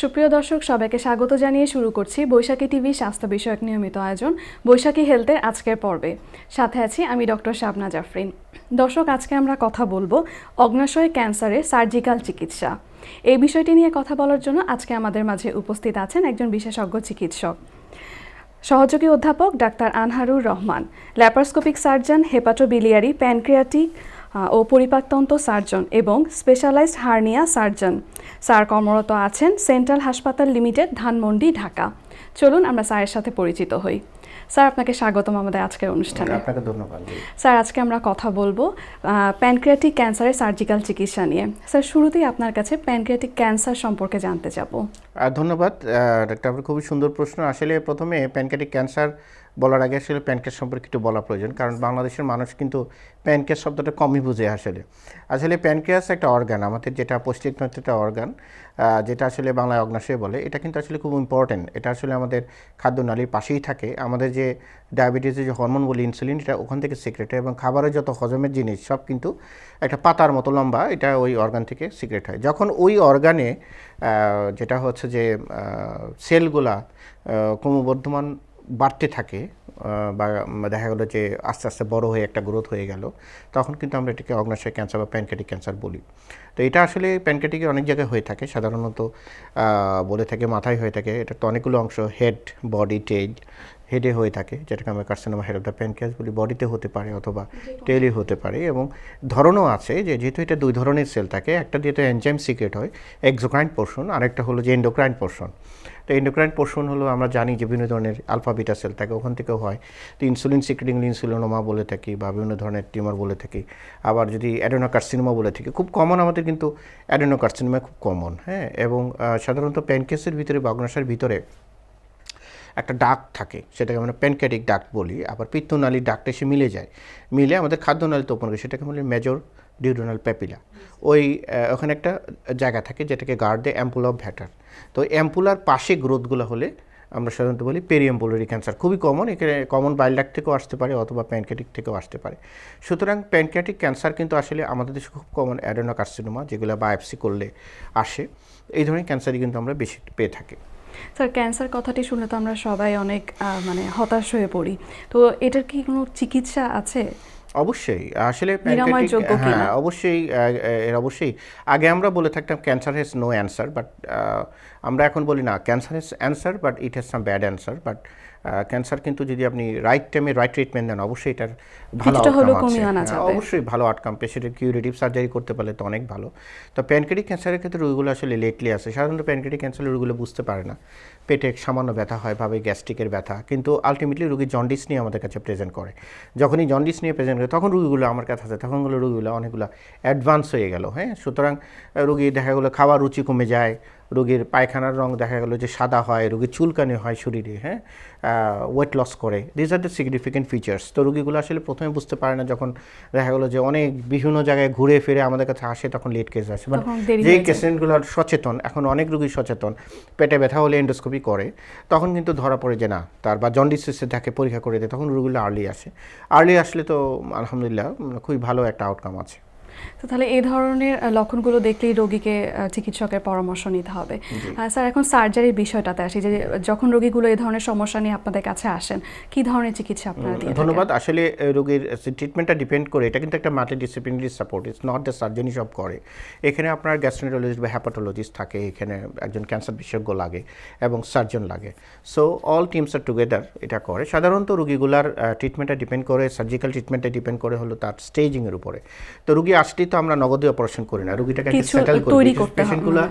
সুপ্রিয় দর্শক, সবাইকে স্বাগত জানিয়ে শুরু করছি বৈশাখী টিভি স্বাস্থ্য বিষয়ক নিয়মিত আয়োজন, বৈশাখী হেলথের আজকের পর্বে। সাথে আছি আমি ডক্টর শাবনা জাফরিন। দর্শক, আজকে আমরা কথা বলব অগ্নাশয় ক্যান্সারের সার্জিক্যাল চিকিৎসা। এই বিষয়টি নিয়ে কথা বলার জন্য আজকে আমাদের মাঝে উপস্থিত আছেন একজন বিশেষজ্ঞ চিকিৎসক। সহযোগী অধ্যাপক doctor Anharur Rahman, laparoscopic surgeon hepatobiliary pancreatic ও পরিপাকতন্ত্র সার্জন এবং স্পেশালাইজড হার্নিয়া সার্জন। স্যার কর্মরত আছেন সেন্ট্রাল হাসপাতাল লিমিটেড ধানমন্ডি ঢাকা। চলুন আমরা স্যারের সাথে পরিচিত হই। স্যার আপনাকে স্বাগতম আমাদের আজকের অনুষ্ঠানে। আপনাকে ধন্যবাদ স্যার আজকে আমরা কথা বলব প্যানক্রিয়াটিক ক্যান্সারের সার্জিক্যাল চিকিৎসা নিয়ে। স্যার শুরুতেই আপনার কাছে প্যানক্রিয়াটিক ক্যান্সার সম্পর্কে জানতে যাব ধন্যবাদ। ডাক্তার খুবই সুন্দর প্রশ্ন। আসলে প্রথমে প্যানক্রিয়াটিক ক্যান্সার বলার আগে আসলে প্যানক্রিয়াস সম্পর্কে একটু বলা প্রয়োজন, কারণ বাংলাদেশের মানুষ কিন্তু প্যানক্রিয়াস শব্দটা কমই বুঝে আসলে। আসলে প্যানক্রিয়াস একটা অর্গান আমাদের যেটা পৌষ্টিকতন্ত্রের একটা অর্গান যেটা আসলে বাংলায় অগ্নাশয় বলে, এটা কিন্তু আসলে খুব ইম্পর্টেন্ট এটা আসলে আমাদের খাদ্যনালীর পাশেই থাকে। আমাদের যে ডায়াবেটিসের যে হরমোন বলি ইনসুলিন এটা ওখান থেকে সিক্রেট হয় এবং খাবারের যত হজমের জিনিস, সব কিন্তু একটা পাতার মতো লম্বা, এটা ওই অর্গান থেকে সিক্রেট হয়। যখন ওই অর্গানে যেটা হচ্ছে যে সেলগুলা ক্রমবর্ধমান বাড়তে থাকে বা দেখা গেলো যে আস্তে আস্তে বড় হয়ে একটা গ্রোথ হয়ে গেল, তখন কিন্তু আমরা এটাকে অগ্নাশয় ক্যান্সার বা প্যানক্যাটিক ক্যান্সার বলি। তো এটা আসলে প্যানক্রেটিকের অনেক জায়গায় হয়ে থাকে, সাধারণত বলে থাকে মাথায় হয়ে থাকে। এটা তো অনেকগুলো অংশ হেড বডি টেল হেডে হয়ে থাকে, যেটাকে আমরা carcinoma head of the pancreas বলি বডিতে হতে পারে অথবা টেলে হতে পারে এবং ধরনও আছে যে যেহেতু এটা দুই ধরনের সেল থাকে, একটা দিয়ে তো এনজাইম সিক্রেট হয় এক্সোক্রাইন পোর্শন আরেকটা হলো যে এন্ডোক্রাইন পোর্শন তো এন্ডোক্রাইন পোর্শন হলো আমরা জানি যে বিভিন্ন ধরনের আলফা বিটা সেল থাকে, ওখান থেকেও হয়। তো ইনসুলিন সিক্রেটিং ইনসুলিনোমা বলে থাকি বা বিভিন্ন ধরনের টিউমার বলে থাকি। আবার যদি অ্যাডেনোকার্সিনোমা বলে থাকি, খুব কমন আমাদের কিন্তু অ্যাডেনোকার্সিনোমা খুব কমন হ্যাঁ? এবং সাধারণত প্যানকেসের ভিতরে বা অগ্নাশয়ের ভিতরে একটা ডাক থাকে, সেটাকে আমরা প্যানক্যাটিক ডাক বলি, আবার পিত্তনালীর ডাকটা এসে মিলে যায়। মিলে আমাদের খাদ্যনালীতে করে, সেটাকে বলি মেজর ডিউডোনাল প্যাপিলা ওই ওখানে একটা জায়গা থাকে যেটাকে গার্ড দেয় অ্যাম্পুল অফ ভ্যাটার তো অ্যাম্পুলার পাশে গ্রোথগুলো হলে আমরা সাধারণত বলি পেরিয়াম্পুলারি ক্যান্সার খুবই কমন এখানে কমন বাইল ডাক থেকেও আসতে পারে অথবা প্যানক্যাটিক থেকেও আসতে পারে। সুতরাং প্যানক্যাটিক ক্যান্সার কিন্তু আসলে আমাদের দেশে খুব কমন অ্যাডেনোকার্সিনোমা যেগুলো বায়োপসি করলে আসে। এই ধরনের ক্যান্সারই কিন্তু আমরা বেশি পেয়ে থাকি। স্যার ক্যান্সার কথাটি শুনে তো আমরা সবাই অনেক মানে হতাশ হয়ে পড়ি। তো এটার কি কোনো চিকিৎসা আছে? অবশ্যই। আসলে? হ্যাঁ অবশ্যই এর অবশ্যই। আগে আমরা বলে থাকতাম cancer has no answer but আমরা এখন বলি না cancer has answer but it has some bad answer but cancer কিন্তু যদি আপনি রাইট টাইমে রাইট ট্রিটমেন্ট দেন অবশ্যই এটার ভালো হ্যাঁ। অবশ্যই ভালো আউটকাম পেশেন্টের কিউরেটিভ সার্জারি করতে পারলে তো অনেক ভালো। তো প্যানক্রেটিক ক্যান্সারের ক্ষেত্রে রোগীগুলো আসলে লেটলি আসে। সাধারণত প্যানক্রেটিক ক্যান্সারের রোগীগুলো বুঝতে পারে না। পেটে সামান্য ব্যথা হয় ভাবে গ্যাস্ট্রিকের ব্যথা। কিন্তু আলটিমেটলি রোগী জন্ডিস নিয়ে আমাদের কাছে প্রেজেন্ট করে। যখনই জন্ডিস নিয়ে প্রেজেন্ট করে তখন রোগীগুলো আমার কাছে আছে তখনগুলো রোগীগুলো অনেকগুলো অ্যাডভান্স হয়ে গেল। হ্যাঁ সুতরাং রোগী দেখা গেলো খাওয়ার রুচি কমে যায় রোগীর পায়খানার রং দেখা গেল যে সাদা হয় রোগীর চুলকানি হয় শরীরে হ্যাঁ? ওয়েট লস করে। This are the significant features তো রোগীগুলো আসলে প্রথমে বুঝতে পারে না যখন দেখা গেলো যে অনেক বিভিন্ন জায়গায় ঘুরে ফিরে আমাদের কাছে আসে তখন লেট কেস আসে। বাট যেই হয়ে পেশেন্টগুলো সচেতন এখন অনেক রোগী সচেতন। পেটে ব্যথা হলে এন্ডোস্কোপি করে। তখন কিন্তু ধরা পড়ে যে না তার বা জন্ডিস এসে থাকে পরীক্ষা করে দেয় তখন রোগীগুলো আর্লি আসে। আর্লি আসলে তো আলহামদুলিল্লাহ খুবই ভালো একটা আউটকাম আছে। তো তাহলে এই ধরনের লক্ষণগুলো দেখলেই রোগীকে চিকিৎসকের পরামর্শ নিতে হবে। স্যার এখন সার্জারির বিষয়টাতে আসি যে যখন রোগীগুলো এই ধরনের সমস্যা নিয়ে আপনাদের কাছে আসেন কি ধরনের চিকিৎসা আপনারা দিয়ে? ধন্যবাদ। আসলে রোগীর ট্রিটমেন্টটা ডিপেন্ড করে এটা কিন্তু একটা multidisciplinary support it's not the সার্জনই সব করে। এখানে আপনার গ্যাস্ট্রোন্টোলজিস্ট বা হ্যাপাটোলজিস্ট থাকে এখানে একজন ক্যান্সার বিশেষজ্ঞ লাগে এবং সার্জন লাগে। So all teams are together এটা করে। সাধারণত রোগীগুলার ট্রিটমেন্টটা ডিপেন্ড করে সার্জিক্যাল ট্রিটমেন্টটা ডিপেন্ড করে হলো তার স্টেজিংয়ের উপরে। তো রুগী আসলেই তো আমরা নগদে অপারেশন করি না। রুগীটাকে সেটেল করি হয়, পেশেন্টগুলো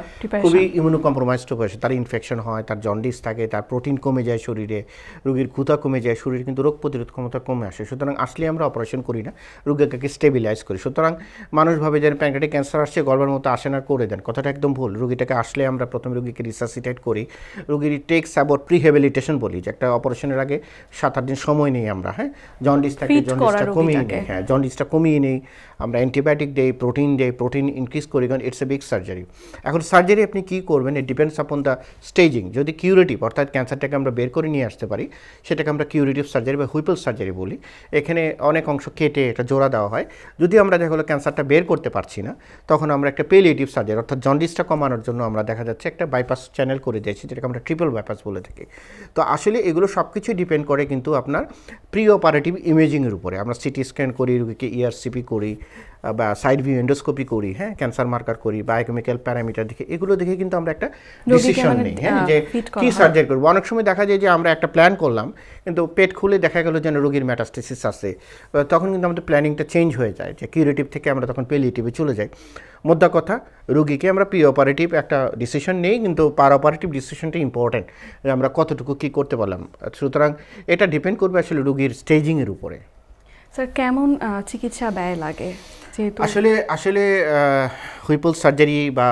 খুবই ইমিউনো কম্প্রোমাইজড বয়সে তার ইনফেকশন হয় তার জন্ডিস থাকে তার প্রোটিন কমে যায় শরীরে রোগীর ক্ষুধা কমে যায় শরীরে কিন্তু রোগ প্রতিরোধ ক্ষমতা কমে আসে। সুতরাং আসলে আমরা অপারেশন করি না রোগীকে স্টেবিলাইজ করি। সুতরাং মানুষ ভাবে যে প্যানক্রেটিক ক্যান্সার আসছে গর্বের মতো আসে না করে দেন। কথাটা একদম ভুল। রোগীটাকে আসলে আমরা প্রথমে রোগীকে রিসাসিটেট করি। রোগীর টেক্স অ্যাবাউট প্রিহেবিলিটেশন বলি যে একটা অপারেশনের আগে সাত আট দিন সময় নেই আমরা হ্যাঁ? জন্ডিস থাকে জন্ডিসটা কমিয়ে নেই হ্যাঁ জন্ডিসটা কমিয়ে নেই। আমরা অ্যান্টিবায়োটিক দেই, প্রোটিন দেই, প্রোটিন ইনক্রিজ করি কারণ ইটস এ বিগ সার্জারি এখন সার্জারি আপনি কী করবেন? It depends upon the staging যদি কিউরেটিভ অর্থাৎ ক্যান্সারটাকে আমরা বের করে নিয়ে আসতে পারি, সেটাকে আমরা কিউরেটিভ সার্জারি বা হুইপল সার্জারি বলি। এখানে অনেক অংশ কেটে একটা জোড়া দেওয়া হয়। যদি আমরা দেখা গেলো ক্যান্সারটা বের করতে পারছি না, তখন আমরা একটা পেলিয়েটিভ সার্জারি অর্থাৎ জন্ডিসটা কমানোর জন্য আমরা দেখা যাচ্ছে একটা বাইপাস চ্যানেল করে দিয়েছি, যেটাকে আমরা ট্রিপল বাইপাস বলে থাকি। তো আসলে এগুলো সব কিছুই ডিপেন্ড করে কিন্তু আপনার প্রি অপারেটিভ ইমেজিংয়ের উপরে। আমরা সিটি স্ক্যান করি, রুগীকে ইআরসিপি করি বা সাইড ভিউ এন্ডোস্কোপি করি হ্যাঁ ক্যান্সার মার্কার করি বায়োকেমিক্যাল প্যারামিটার দেখে এগুলো দেখে কিন্তু আমরা একটা ডিসিশন নিই হ্যাঁ যে কী। সার্জারি করব। অনেক সময় দেখা যায় যে আমরা একটা প্ল্যান করলাম কিন্তু পেট খুলে দেখা গেলো যেন রোগীর ম্যাটাস্টেসিস আছে। তখন কিন্তু আমাদের প্ল্যানিংটা চেঞ্জ হয়ে যায় যে কিউরেটিভ থেকে আমরা তখন পেলিয়েটিভে চলে যাই। মোদ্দা কথা রুগীকে আমরা প্রি অপারেটিভ একটা ডিসিশন নেই কিন্তু পার অপারেটিভ ডিসিশনটা ইম্পর্ট্যান্ট যে আমরা কতটুকু কী করতে পারলাম। সুতরাং এটা ডিপেন্ড করবে আসলে রুগীর স্টেজিংয়ের উপরে। স্যার কেমন চিকিৎসা ব্যয় লাগে? আসলে আসলে হুইপল সার্জারি বা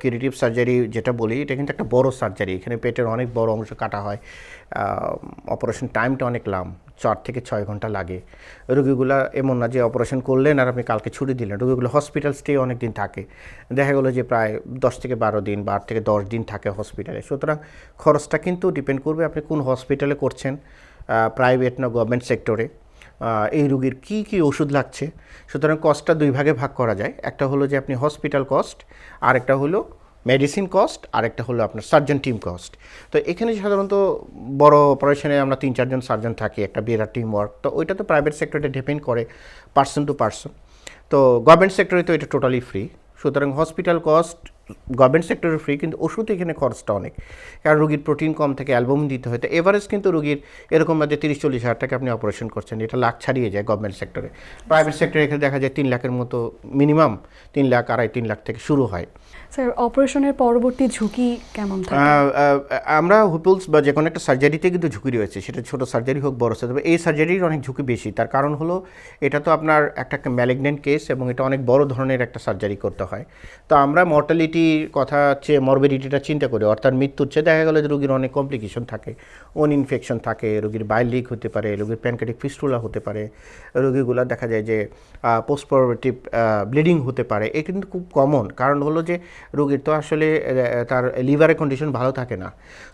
কিউরেটিভ সার্জারি যেটা বলি, এটা কিন্তু একটা বড় সার্জারি। এখানে পেটের অনেক বড় অংশ কাটা হয়। অপারেশন টাইমটা অনেক লাম, চার থেকে ছয় ঘণ্টা লাগে। রুগীগুলো এমন না যে অপারেশন করলেন আর আপনি কালকে ছুটি দিলেন। রোগীগুলো হসপিটাল স্টে অনেক দিন থাকে। দেখা গেলো যে প্রায় দশ থেকে বারো দিন বা আট থেকে দশ দিন থাকে হসপিটালে সুতরাং খরচটা কিন্তু ডিপেন্ড করবে আপনি কোন হসপিটালে করছেন। প্রাইভেট না গভর্নমেন্ট সেক্টরে এই রুগীর কি কি ওষুধ লাগছে? সুতরাং কস্টটা দুই ভাগে ভাগ করা যায়। একটা হলো যে আপনি হসপিটাল কস্ট আর একটা হলো মেডিসিন কস্ট আর একটা হলো আপনার সার্জন টিম কস্ট তো এখানে সাধারণত বড় অপারেশনে আমরা তিন, চারজন সার্জন থাকি, একটা বিরাট টিম ওয়ার্ক তো ওইটা তো প্রাইভেট সেক্টরে ডিপেন্ড করে পার্সন টু পার্সন তো গভর্নমেন্ট সেক্টরে তো এটা টোটালি ফ্রি সুতরাং হসপিটাল কস্ট গভর্নমেন্ট সেক্টরে ফ্রি কিন্তু ওষুধ এখানে খরচটা অনেক। কারণ রুগীর প্রোটিন কম থেকে অ্যালবাম দিতে হয় তো এভারেজ কিন্তু রুগীর এরকম যে তিরিশ চল্লিশ হাজার টাকা আপনি অপারেশন করছেন এটা লাখ ছাড়িয়ে যায় গভর্নমেন্ট সেক্টরে প্রাইভেট সেক্টরে এখানে দেখা যায় তিন লাখের মতো মিনিমাম তিন লাখ আড়াই তিন লাখ থেকে শুরু হয়। স্যার অপারেশনের পরবর্তী ঝুঁকি কেমন থাকে? আমরা হুপিলস বা যে কোনো একটা সার্জারিতে কিন্তু ঝুঁকি রয়েছে। সেটা ছোট সার্জারি হোক বড় সার্জারি এই সার্জারির অনেক ঝুঁকি বেশি। তার কারণ হলো এটা তো আপনার একটা ম্যালিগনেন্ট কেস এবং এটা অনেক বড় ধরনের একটা সার্জারি করতে হয়। তো আমরা মর্টালিটির কথা চেয়ে মরবিডিটিটা চিন্তা করি, অর্থাৎ মৃত্যুর চেয়ে দেখা গেলো যে রোগীর অনেক কমপ্লিকেশন থাকে, ওন ইনফেকশন থাকে, রোগীর বাইল লিক হতে পারে, রোগীর প্যানকেটিক ফিস্টুলা হতে পারে, রোগীগুলো দেখা যায় যে পোস্টপরটিভ ব্লিডিং হতে পারে। এ কিন্তু খুব কমন কারণ হলো যে, রোগীর তো আসলে তার লিভারের কন্ডিশন ভালো থাকে না।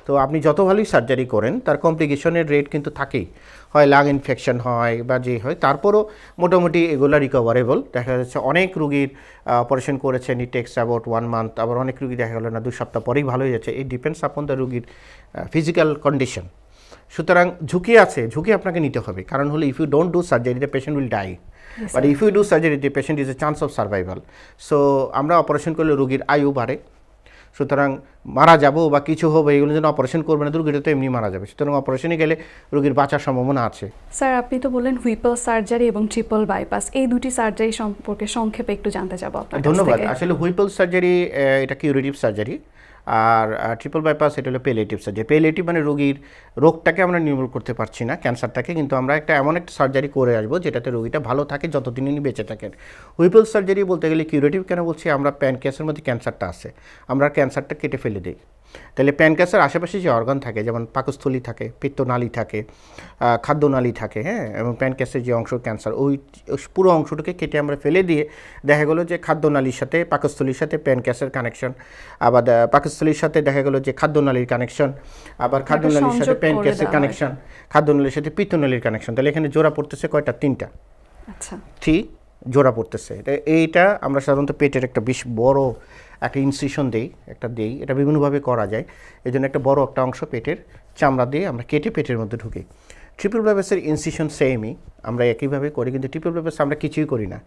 তো আপনি যত ভালোই সার্জারি করেন, তার কমপ্লিকেশনের রেট কিন্তু থাকেই। হয় লাং ইনফেকশন হয় বা যে হয় তারপরও মোটামুটি এগুলো রিকভারেবল দেখা যাচ্ছে অনেক রুগীর অপারেশন করেছেন it takes about one month আবার অনেক রুগী দেখা গেলো না দুই সপ্তাহ পরেই ভালো হয়ে যাচ্ছে। এই ডিপেন্ডস আপন দ্য রুগীর ফিজিক্যাল কন্ডিশন সুতরাং ঝুঁকি আছে ঝুঁকি আপনাকে নিতে হবে। কারণ হলো if you don't do surgery the patient will die but if you do surgery the patient is a chance of survival so আমরা অপারেশন করলে রুগীর আয়ু বাড়ে। সুতরাং মারা যাব বা কিছু হবে এগুলো যেন অপারেশন করবে না রুগীটা তো এমনি মারা যাবে। সুতরাং অপারেশনে গেলে রুগীর বাঁচার সম্ভাবনা আছে। স্যার আপনি তো বললেন হুইপল সার্জারি এবং ট্রিপল বাইপাস এই দুটি সার্জারি সম্পর্কে সংক্ষেপে একটু জানতে চাবো আপনার ধন্যবাদ। আসলে হুইপল সার্জারি এটা কিউরেটিভ সার্জারি? আর ট্রিপল বাইপাস এটা হলো পেলেটিভ সার্জারি পেলেটিভ মানে রোগীর, রোগটাকে আমরা নির্মূল করতে পারছি না, ক্যান্সারটাকে, কিন্তু আমরা একটা এমন একটা সার্জারি করে আসব যেটাতে রোগীটা ভালো থাকে, যতদিন উনি বেঁচে থাকেন। হুইপল সার্জারি বলতে গেলে কিউরেটিভ কেন বলছি? আমরা প্যান প্যানক্যাসের মধ্যে ক্যান্সারটা আছে। আমরা ক্যান্সারটা কেটে ফেলে দিই। তাহলে প্যানক্যাসের আশেপাশে যে অর্গান থাকে যেমন পাকস্থলী থাকে পিত্তনালী থাকে খাদ্যনালী থাকে হ্যাঁ এবং প্যানক্যাসের যে অংশ ক্যান্সার ওই পুরো অংশটাকে কেটে আমরা ফেলে দিয়ে দেখা গেলো যে খাদ্যনালীর সাথে পাকস্থলীর সাথে প্যানক্যাসের কানেকশন আবার পাকস্থলীর সাথে দেখা গেলো যে খাদ্যনালীর কানেকশন আবার খাদ্যনালীর সাথে প্যানক্যাসের কানেকশন খাদ্যনালীর সাথে পিত্তনালীর কানেকশন তাহলে এখানে জোড়া পড়তেছে কয়টা? তিনটা। আচ্ছা। থ্রি জোড়া পড়তেছে। এটা এইটা আমরা সাধারণত পেটের একটা বেশ বড় একটা ইনসিশন দেই, একটা দেই, এটা বিভিন্নভাবে করা যায়। এই জন্য একটা বড় একটা অংশ পেটের চামড়া দিয়ে আমরা কেটে পেটের মধ্যে ঢুকি। ট্রিপল ব্যাপাসের ইনসিশন সেমই আমরা একইভাবে করি, কিন্তু ট্রিপল ব্যাপাস আমরা কিছুই করি না।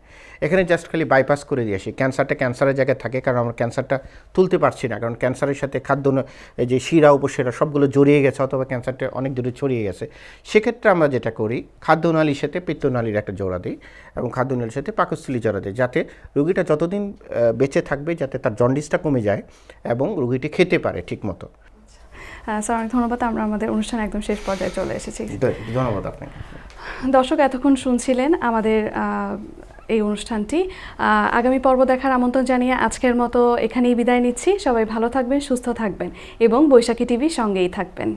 এখানে জাস্ট খালি বাইপাস করে দিয়ে আসি। ক্যান্সারটা ক্যান্সারের জায়গায় থাকে, কারণ আমরা ক্যান্সারটা তুলতে পারছি না। কারণ ক্যান্সারের সাথে খাদ্য যে শিরা, উপশিরা সবগুলো জড়িয়ে গেছে, অথবা ক্যান্সারটা অনেক দূরে ছড়িয়ে গেছে। সেক্ষেত্রে আমরা যেটা করি, খাদ্যনালীর সাথে পিত্তনালীর একটা জোড়া দিই এবং খাদ্য খাদ্যনালীর সাথে পাকস্থলী জোড়া দিই, যাতে রুগীটা যতদিন বেঁচে থাকবে, যাতে তার জন্ডিসটা কমে যায় এবং রুগীটি খেতে পারে ঠিকমতো। স্যার অনেক ধন্যবাদ। আমরা আমাদের অনুষ্ঠান একদম শেষ পর্যায়ে চলে এসেছি। ধন্যবাদ আপনাকে। দর্শক এতক্ষণ শুনছিলেন আমাদের এই অনুষ্ঠানটি। আগামী পর্ব দেখার আমন্ত্রণ জানিয়ে আজকের মতো এখানেই বিদায় নিচ্ছি। সবাই ভালো থাকবেন সুস্থ থাকবেন এবং বৈশাখী টিভির সঙ্গেই থাকবেন।